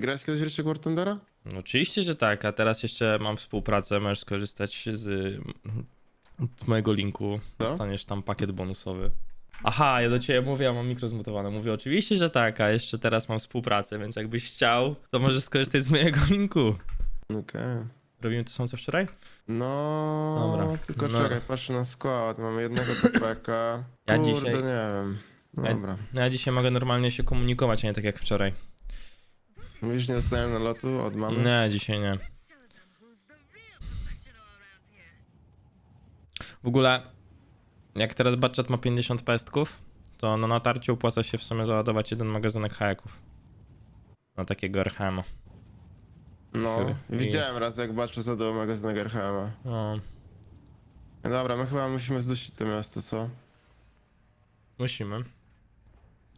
Ty grałeś kiedyś w Richie? No, oczywiście, że tak, a teraz jeszcze mam współpracę, możesz skorzystać z, z mojego linku, Co? dostaniesz tam pakiet bonusowy. Aha, ja do ciebie mówię, ja mam mikro zmutowane. Mówię oczywiście, że tak, a jeszcze teraz mam współpracę, więc jakbyś chciał, to możesz skorzystać z mojego linku. Okej. Robimy to samo co wczoraj? No, Dobra. tylko No. czekaj, patrzę na skład. Mamy jednego TPK. Ja Kurde, dzisiaj- nie wiem. Dobra. No ja dzisiaj mogę normalnie się komunikować, a nie tak jak wczoraj. Mówisz, nie dostałem na lotu od mamy? Nie, dzisiaj nie. W ogóle, jak teraz Batchat ma 50 pestków, to na natarciu opłaca się w sumie załadować jeden magazynek hajaków. Na takiego RHM. No, widziałem raz jak baczę zadał magazyn Gerhama. No, Dobra, my chyba musimy zdusić to miasto, co? musimy.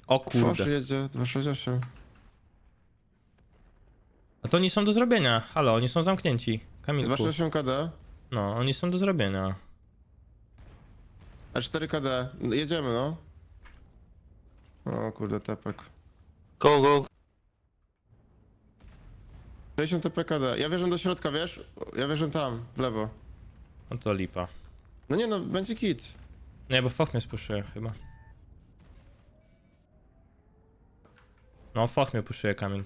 O Kurde. kurde. jedzie 268. A to oni są do zrobienia. Halo, oni są zamknięci. Kamilku. 268 KD, No, oni są do zrobienia. a 4 KD. No, Jedziemy, no. O kurde, tepek. Go, go. 60 TP KD. Ja wierzę do środka, wiesz? Ja wierzę tam, w lewo. No to lipa. No nie no, będzie kit. Nie, bo Foch mnie spuszuje chyba. No, Foch mnie puszuje Kamil.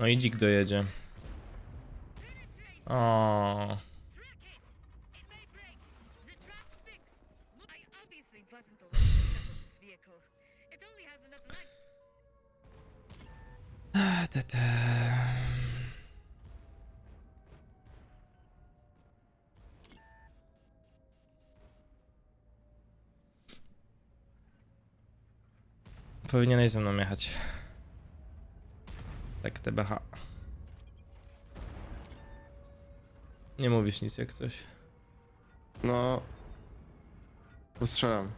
No i dzik dojedzie. O, te, te. Powinieneś ze mną jechać. Tak, TBH. Nie mówisz nic jak coś. No. Postrzelam.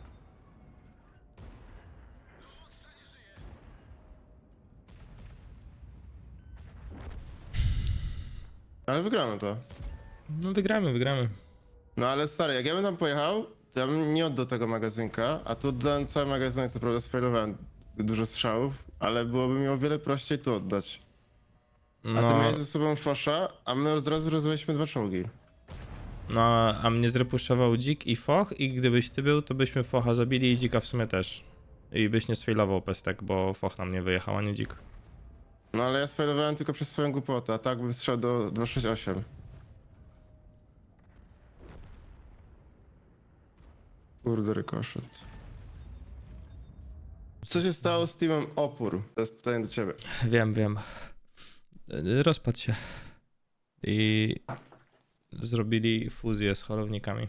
Ale wygramy to. No wygramy, wygramy. No ale stary, jak ja bym tam pojechał, to ja bym nie oddał tego magazynka, a tu oddałem cały magazynek, co prawda sfailowałem dużo strzałów, ale byłoby mi o wiele prościej tu oddać. A ty No, miałeś ze sobą fosza, a my od razu rozwaliśmy dwa czołgi. no, a mnie zrepuszował dzik i foch i gdybyś ty był, to byśmy focha zabili i dzika w sumie też. I byś nie sfailował pestek, bo foch na mnie wyjechał, a nie dzik. No ale ja sfailowałem tylko przez swoją głupotę, a tak bym strzał do 268. Kurde, rykoszet. Co się stało z teamem Opór? To jest pytanie do ciebie. Wiem, wiem. Rozpadł się. I zrobili fuzję z holownikami.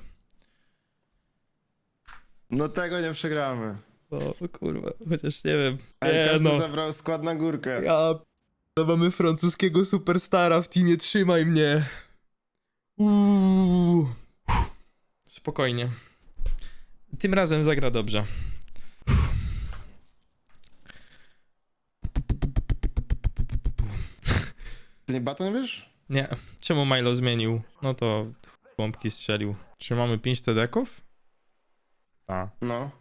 No tego nie przegramy. O kurwa, chociaż nie wiem. Ale każdy no. zabrał skład na górkę. Ja no mamy francuskiego superstara w teamie, trzymaj mnie. Uuu. Spokojnie. Tym razem zagra dobrze. Ty nie baton wiesz? Nie, czemu Milo zmienił? No to bombki strzelił. Czy mamy 5 tedeków? A. No.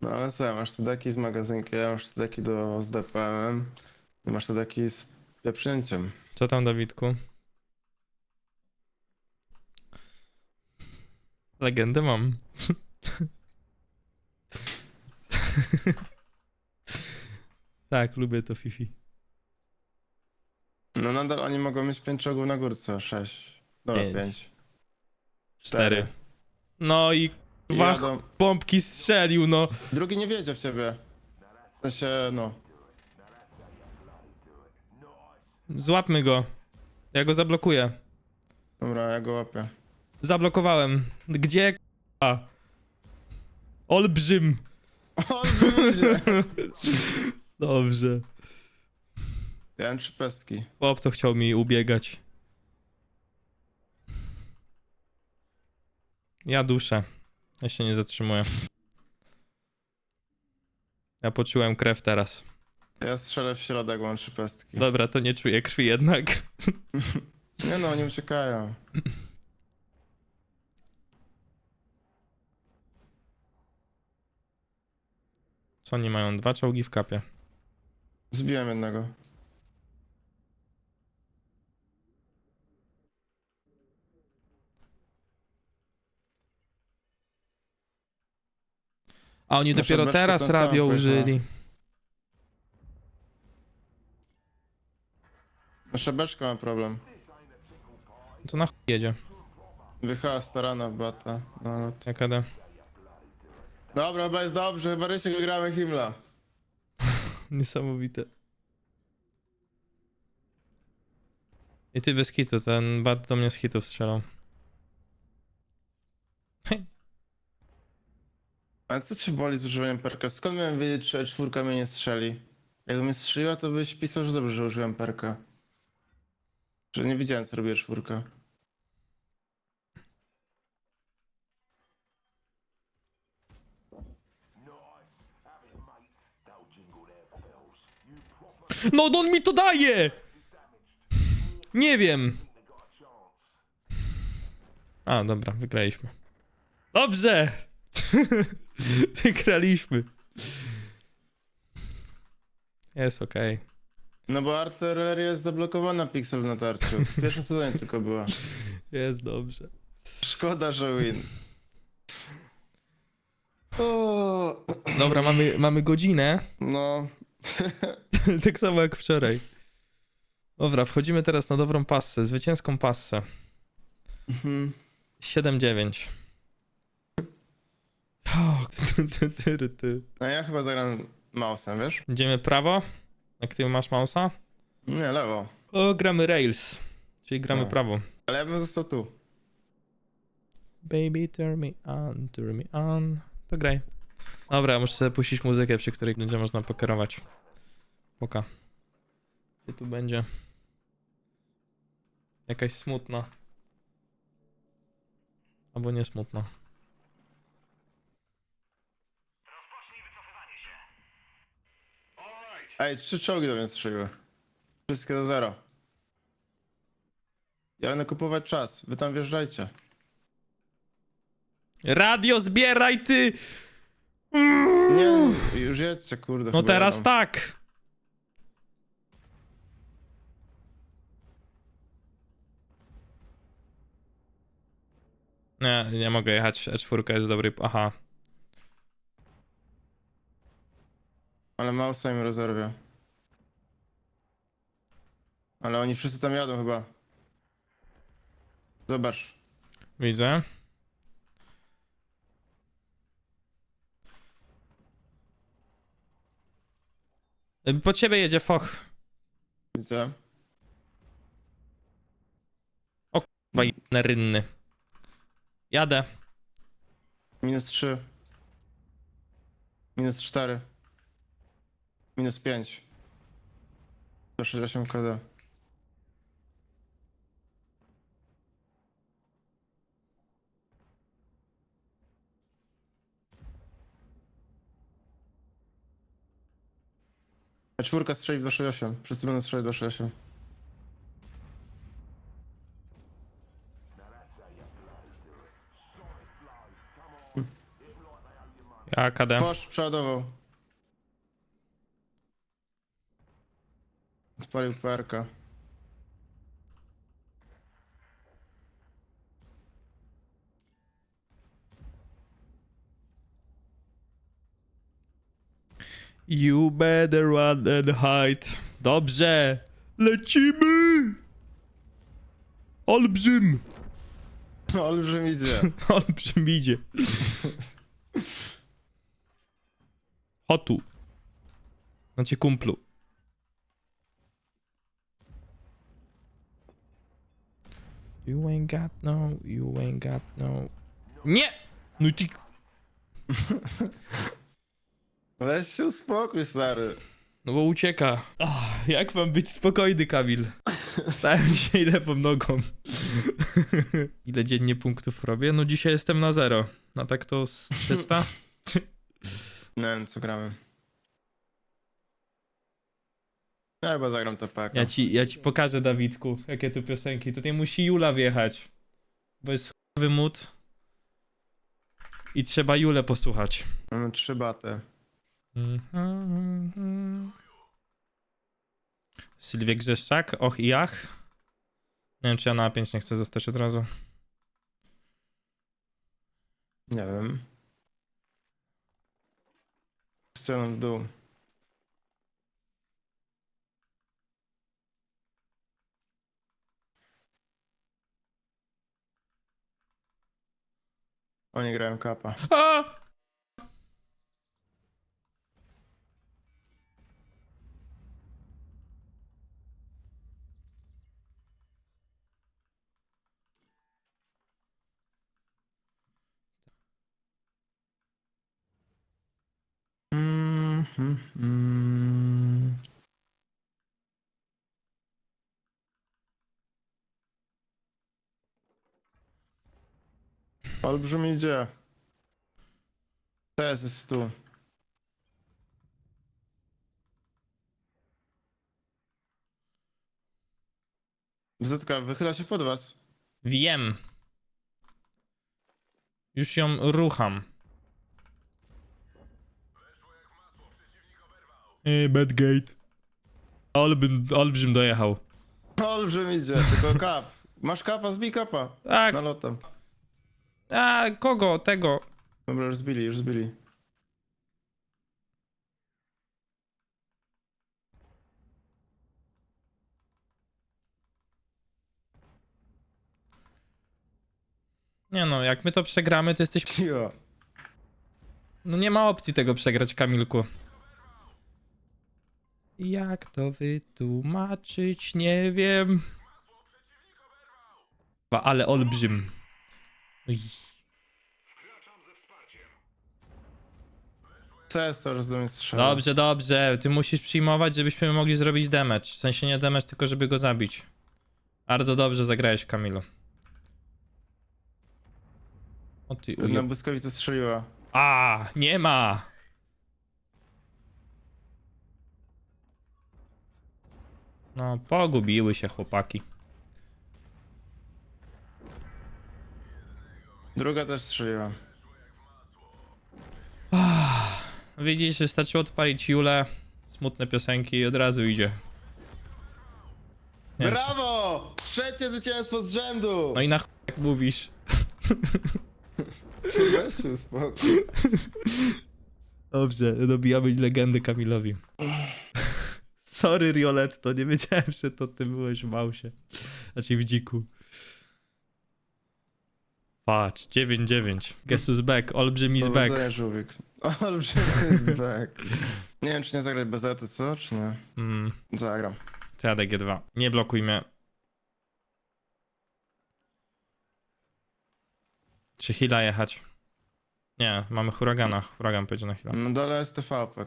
No ale słuchaj, masz tedeki z magazynkiem, masz tedeki do, z DPM-em, i masz tedeki z przyjęciem. Co tam, Dawidku? Legendę mam. tak, lubię to Fifi. No nadal oni mogą mieć 5 czołgów na górce, 6. Dobra, Pięć. 5. Cztery. No i dwa Jadą. bombki strzelił, no. Drugi nie wiedzie w ciebie. To się, no. Złapmy go. Ja go zablokuję. Dobra, ja go łapię. Zablokowałem. Gdzie? k***a? Olbrzym. On wyjdzie! Dobrze. Ja mam trzy pestki. Chłop to chciał mi ubiegać. Ja duszę. Ja się nie zatrzymuję. Ja poczułem krew teraz. Ja strzelę w środek, mam trzy pestki. Dobra, to nie czuję krwi jednak. Nie no, oni uciekają. Co oni mają? Dwa czołgi w kapie. Zbiłem jednego. A oni dopiero teraz ten sam radio użyli. Nasza beczka ma problem. To na chuj jedzie. Wychała starana w bata. No, Jaka da? Dobra, chyba jest dobrze, chyba Rysiek wygramy Himla. Niesamowite. I ty bez hitu, ten bat do mnie z hitów strzelał. Ale co cię boli z używaniem perka? Skąd miałem wiedzieć, czy czwórka mnie nie strzeli? Jakby mnie strzeliła, to byś pisał, że dobrze, że użyłem perka. Że nie widziałem, co robię czwórka. No, no on mi to daje! Nie wiem. A, dobra, wygraliśmy. Dobrze! Wygraliśmy. Jest okej. No bo artyleria jest zablokowana pixel w natarciu. W pierwszym sezonie tylko była. Jest dobrze. Szkoda, że win. O, Dobra, mamy, mamy godzinę. no, tak samo jak wczoraj. Dobra, wchodzimy teraz na dobrą passę, zwycięską passę. mhm. 7-9. O, ty, ty, ty, ty. no ja chyba zagram mouse'em, wiesz? Idziemy prawo? Jak ty masz mausa? Nie, lewo. O, gramy Rails. Czyli gramy No. prawo. Ale ja bym został tu. Baby, turn me on, turn me on. To graj. Dobra, muszę sobie puścić muzykę, przy której będzie można pokerować. Poka. Gdzie tu będzie? Jakaś smutna. Albo nie smutna. Ej, trzy czołgi do mnie strzeliły. Wszystkie do zero. Ja będę kupować czas. Wy tam wjeżdżajcie. Radio zbieraj ty! Nie, już jedźcie, kurde. No chyba teraz jadą. tak! Nie, nie mogę jechać. E4 jest dobry. Aha. Ale mausa im rozerwie. Ale oni wszyscy tam jadą chyba. Zobacz. Widzę. Y, Po ciebie jedzie foch. Widzę. Wajny rynny. Jadę. Minus 3. Minus 4. Minus 5. 168 KD. A czwórka strzeli w 268. Wszyscy będą strzelać w 268. Ja KD. Posz przeładował. Spalił PRK. You better run and hide. Dobrze. Lecimy. Olbrzym. Olbrzym idzie. Olbrzym idzie. Hotu. Znaczy kumplu. You ain't got no, you ain't got no. Nie! No ty... Weź się uspokój, stary. No bo ucieka. Ach, jak mam być spokojny, Kamil? Stałem dzisiaj lewą nogą. Ile dziennie punktów robię? No dzisiaj jestem na zero. No tak to z 300? Nie wiem, co gramy. Ja chyba zagram to. Ja ci, ja ci pokażę, Dawidku, jakie tu piosenki. Tutaj musi Jula wjechać. Bo jest chujowy mód. I trzeba Julę posłuchać. Mamy trzy baty. Mhm. Sylwie Grzeszczak, och i ach. Nie wiem, czy ja na 5 nie chcę zostać od razu. Nie wiem. Sceną w dół. Oni grają kapa. A! Mm, mm, mm. Olbrzym idzie. Teraz jest tu. Wzytka wychyla się pod was. Wiem. Już ją rucham. Ej, Badgate. Olbrzym, olbrzym dojechał. Olbrzym idzie, tylko kap. Masz kapa, zbij kapa. Tak, Nalotem. A kogo? Tego. Dobra, już zbili, już zbili. Nie no, jak my to przegramy, to jesteś... Cio. No nie ma opcji tego przegrać, Kamilku. Jak to wytłumaczyć? Nie wiem. Ale olbrzym. Coraz do mnie strzela. Dobrze, dobrze. Ty musisz przyjmować, żebyśmy mogli zrobić damage. W sensie nie damage, tylko żeby go zabić. Bardzo dobrze zagrałeś, Kamilu. O ty Na uje... błyskawicy strzeliła. A, nie ma! No, pogubiły się chłopaki. Druga też strzeliła. Widzisz, wystarczyło odpalić Julę, smutne piosenki i od razu idzie. Nie wiem, Brawo! Trzecie zwycięstwo z rzędu! No i na chuj jak mówisz. Weź się spokój. Dobrze, dobijamy legendy Kamilowi. Sorry, Rioletto, nie wiedziałem, że to ty byłeś w Mausie. Znaczy w dziku. Patrz, 9-9. Guess who's back, olbrzym is back. Powodzenia, żółwik. Olbrzym jest back. Nie wiem, czy nie zagrać bez ety, co? Czy nie? Mm, Zagram. to ja G2. Nie blokuj mnie. Czy Hila jechać? Nie, mamy huragana. Huragan pojedzie na Hila. Na dole jest TVP.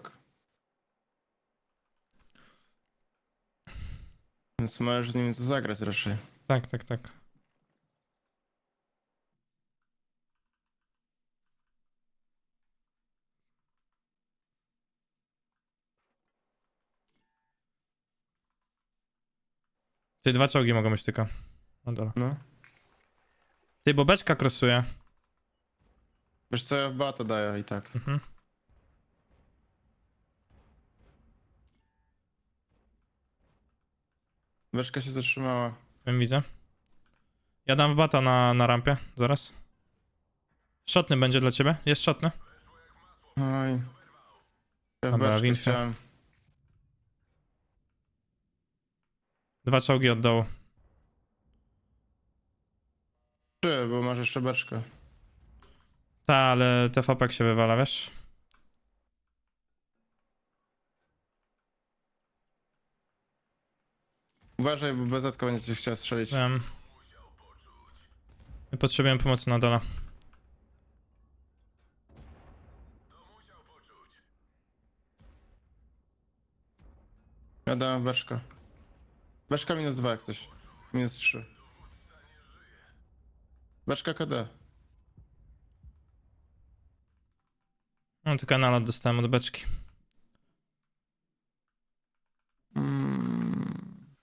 Więc możesz z nim zagrać raczej. Tak, tak, tak. Ty dwa czołgi mogą być tylko. No dobra. No. Ty, bo beczka krosuje. Wiesz co, ja w batę daję i tak. Mhm. Weszka się zatrzymała. Wiem, widzę. Ja dam w bata na, na rampie, zaraz. Szotny będzie dla ciebie? Jest szotny? Oj. Ja w Dobra, Winfrey. chciałem. Dwa czołgi od dołu. Trzy, bo masz jeszcze beczkę. Ta, ale TVP się wywala, wiesz? Uważaj, bo BZ będzie cię chciała strzelić. Wiem. My potrzebujemy pomocy na dole. Ja dałem beczkę. Beczka minus dwa jak coś. Minus trzy. Beczka KD. No tylko nalot dostałem od beczki. Mm.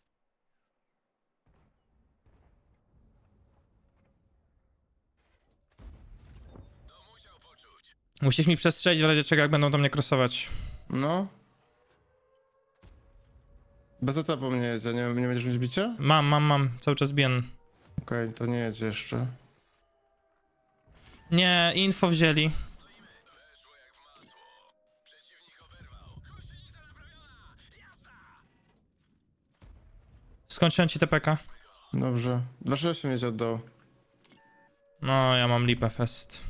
Musisz mi przestrzelić w razie czego, jak będą do mnie krosować. No. Bez etapu mnie jedzie, nie, nie będziesz mieć bicia? Mam, mam, mam. Cały czas biję. Okej, to nie jedzie jeszcze. Nie, info wzięli. Skończyłem ci TPK. Dobrze. 268 jedzie oddał. No, ja mam lipę fest.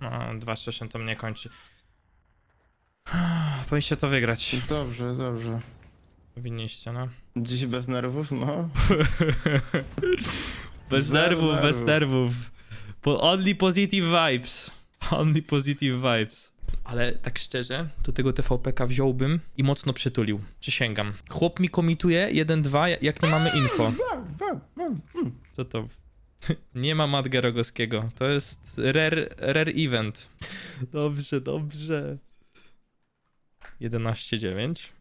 No, 2-6 to mnie kończy. Powinniście to wygrać. Jest dobrze, jest dobrze. Powinniście, no. Dziś bez nerwów, no. Bez Zero nerwów, bez nerwów. nerwów. Po only positive vibes. Only positive vibes. Ale tak szczerze, to tego TVPK wziąłbym i mocno przytulił. Przysięgam. Chłop mi komituje 1-2, jak nie mamy info. Co to? Nie ma Madga Rogowskiego. To jest rare, rare event. Dobrze, dobrze. 11-9.